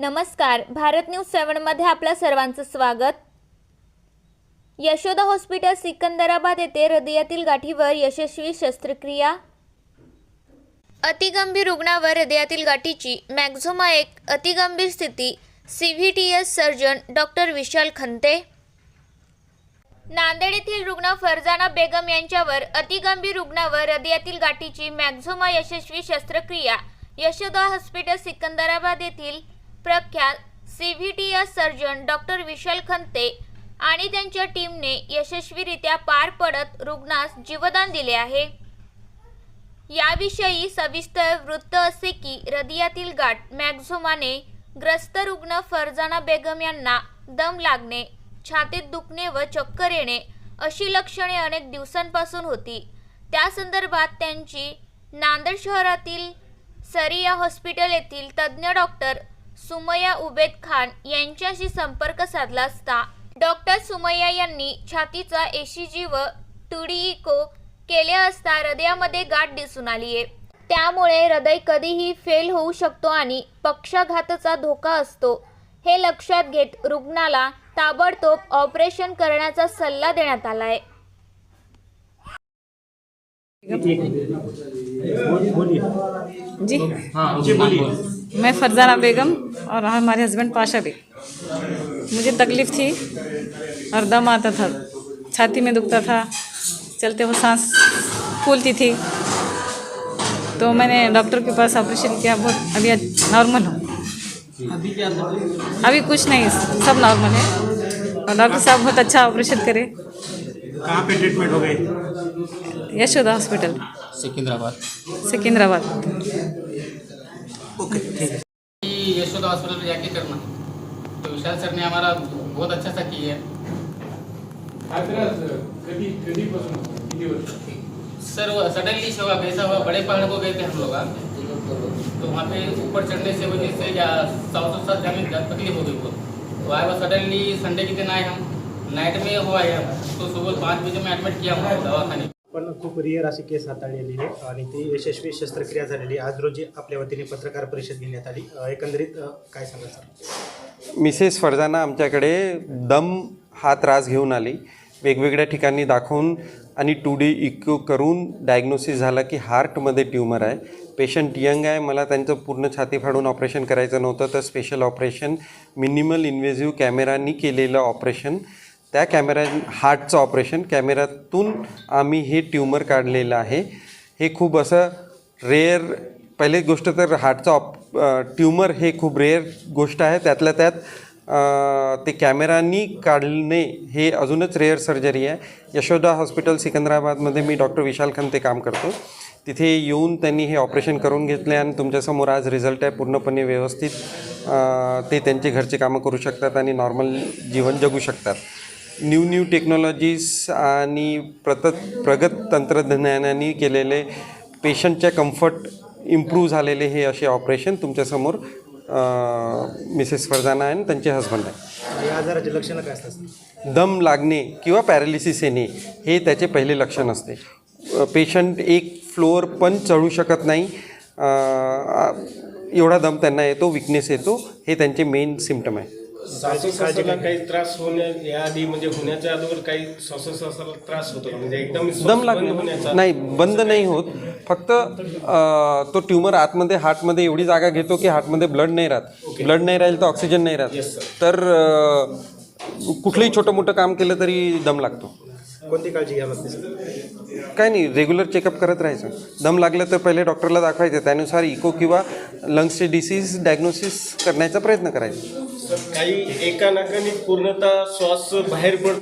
नमस्कार. भारत न्यूज सेवनमध्ये आपलं सर्वांचं स्वागत. यशोदा हॉस्पिटल सिकंदराबाद येथे हृदयातील गाठीवर यशस्वी शस्त्रक्रिया. अतिगंभीर रुग्णावर हृदयातील गाठीची मॅक्झोमा एक अतिगंभीर स्थिती C V T S surgeon doctor Vishal Khante. Nanded येथील रुग्ण फरजाना बेगम यांच्यावर अतिगंभीर रुग्णावर हृदयातील गाठीची मॅक्झोमा यशस्वी शस्त्रक्रिया. यशोदा हॉस्पिटल सिकंदराबाद येथील प्रख्यात C V S surgeon doctor Vishal Khante आणि त्यांच्या टीमने यशस्वीरित्या पार पडत रुग्णास जीवदान दिले आहे. याविषयी सविस्तर वृत्त असे की हृदयातील गाठ मॅक्झोमाने ग्रस्त रुग्ण फरजाना बेगम यांना दम लागणे छातीत दुखणे व चक्कर येणे अशी लक्षणे अनेक दिवसांपासून होती. त्या संदर्भात त्यांची नांदेड शहरातील सरिया हॉस्पिटल येथील तज्ज्ञ डॉक्टर सुमया उबेद खान यांच्याशी संपर्क साधला असता डॉक्टर सुमय्या यांनी छातीचा एशीजी व टुडी इको केले असता हृदयामध्ये गाठ दिसून आली आहे त्यामुळे हृदय कधीही फेल होऊ शकतो आणि पक्षाघाताचा धोका असतो. हे लक्षात घेत रुग्णाला ताबडतोब ऑपरेशन करण्याचा सल्ला देण्यात आला आहे बोलिए जी. हाँ जी बोलिए मैं फरजाना बेगम और हमारे हस्बैंड पाशा बेग। मुझे तकलीफ़ थी और दम आता था। छाती में दुखता था। चलते हुए सांस फूलती थी। तो मैंने डॉक्टर के पास ऑपरेशन किया। बहुत अभी नॉर्मल हूँ। अभी क्या अभी कुछ नहीं सब नॉर्मल है। और डॉक्टर साहब बहुत अच्छा ऑपरेशन करे। कहाँ पे ट्रीटमेंट हो गई? Yashoda hospital Secunderabad. Secunderabad. Okay Yashoda hospital में जाके करना। तो विशाल सर ने हमारा बहुत अच्छा सा किया। सर वो सडनली से हुआ कैसा हुआ बड़े पहाड़ को गए थे हम लोग हाँ। तो वहाँ पे ऊपर चढ़ने से वजह से या साउथ और साथ जाने में तकलीफ़ हो गई बहुत। तो आए वो सडनली संडे के दिन आए हम। नाइट में हुआ है तो सुबह पाँच बजे में एडमिट किया हूँ दवाखाने पण खूप रिअर अशी केस हाताळलेली आहे आणि ती यशस्वी शस्त्रक्रिया झालेली आहे. आज रोजी आपल्या वतीने पत्रकार परिषद घेण्यात आली. एकंदरीत काय सांगा सर? मिसेस फरजाना आमच्याकडे दम हा त्रास घेऊन आली. वेगवेगळ्या ठिकाणी दाखवून आणि टू डी इको करून डायग्नोसिस झाला की हार्टमध्ये ट्युमर आहे. पेशंट यंग आहे. मला त्यांचं पूर्ण छाती फाडून ऑपरेशन करायचं नव्हतं. तर स्पेशल ऑपरेशन मिनिमल इन्व्हेझिव्ह कॅमेरानी केलेलं ऑपरेशन त्या कॅमेरा हार्टचं ऑपरेशन. कॅमेऱ्यातून आम्ही हे ट्युमर काढलेलं आहे. हे खूप असं रेअर पहिली गोष्ट तर हार्टचा ऑप ट्युमर हे खूप रेअर गोष्ट आहे. त्यातल्या त्यात ते कॅमेरानी काढणे हे अजूनच रेअर सर्जरी आहे. यशोदा हॉस्पिटल सिकंदराबादमध्ये मी डॉक्टर विशाल खंते काम करतो. तिथे येऊन त्यांनी हे ऑपरेशन करून घेतले आणि तुमच्यासमोर आज रिझल्ट आहे. पूर्णपणे व्यवस्थित ते त्यांचे घरचे कामं करू शकतात आणि नॉर्मल जीवन जगू शकतात. न्यू न्यू टेक्नॉलॉजीज आणि प्रत प्रगत तंत्रज्ञानाने केलेले पेशंटच्या कम्फर्ट इम्प्रूव्ह झालेले हे असे ऑपरेशन तुमच्यासमोर मिसेस फरजाना आहे आणि त्यांचे हस्बंड आहे. या आजाराची लक्षणं काय असतात? दम लागणे किंवा पॅरालिसिस येणे हे त्याचे पहिले लक्षण असते. पेशंट एक फ्लोअर पण चढू शकत नाही. एवढा दम त्यांना येतो विकनेस येतो हे त्यांचे मेन सिम्टम आहे. श्वासोश्वासाला काही त्रास होण्या याआधी म्हणजे होण्याच्या अगोदर काही श्वासोश्वासाला त्रास होतो का? म्हणजे एकदम दम होण्याचा. नाही बंद नाही होत. फक्त अ, तो ट्युमर आतमध्ये हार्टमध्ये एवढी जागा घेतो की हार्टमध्ये ब्लड नाही राहत. ब्लड नाही राहील तर ऑक्सिजन नाही राहत. तर अ, कुठलंही छोटं मोठं काम केलं तरी दम लागतो. कोणती काळजी घ्यावी लागते सर काय नाही रेग्युलर चेकअप करत राहायचं. दम लागलं तर पहिले डॉक्टरला दाखवायचं. त्यानुसार इको किंवा लंग्सचे डिसीज डायग्नोसिस करण्याचा प्रयत्न करायचा. काही एका नाकाने पूर्णतः श्वास बाहेर पडतो.